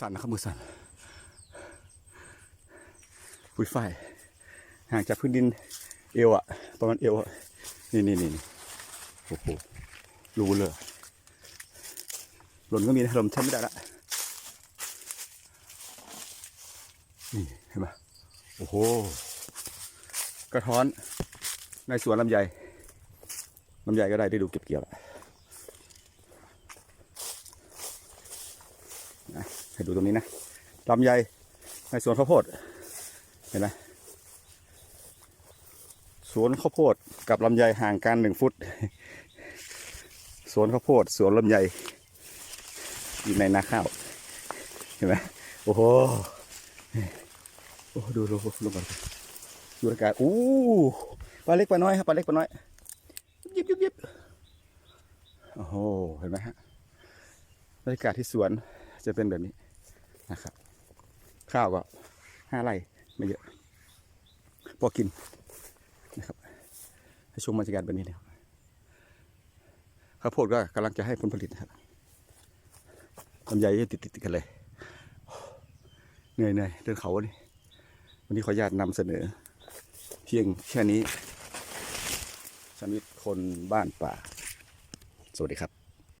สั่นนะครับมือสั่นปุยไฟห่างจากพื้นดินเอวอะประมาณเอวอะนี่นี่นี่โอ้โหรู้เลยหลมก็มีนะลมใช้ไม่ได้ละนี่เห็นไหมโอ้โหกระท้อนในสวนลำไยลำไยก็ได้ได้ดูเก็บเกี่ยวแล้วนะ ให้ดูตรงนี้นะลำไยในสวนข้าวโพด เห็นไหมสวนข้าวโพดกับลำไยห่างกันหนึ่งฟุต สวนข้าวโพด สวนลำไยอยู่ในนาข้าว เห็นไหมโอ้โหโอ้ดูดูดูก่อนดูอากาศอู้ปลาเล็กปลาน้อยครับปลาเล็กปลาน้อยยิบยิบยิบโอ้โหเห็นไหมฮะบรรยากาศที่สวนจะเป็นแบบนี้ นะครับ ข้าวก็ห้าไร่ไม่เยอะ พอกินนะครับให้ชมบรรยากาศแบบนี้นะครับข้าวโพดก็กำลังจะให้ผลผลิตนะครับลำไยติดติดๆกันเลยเหนื่อยเหนื่อยเดินเขาวันนี้วันนี้ขออนุญาตนำเสนอ เพียงแค่นี้ชมิตคนบ้านป่า สวัสดีครับ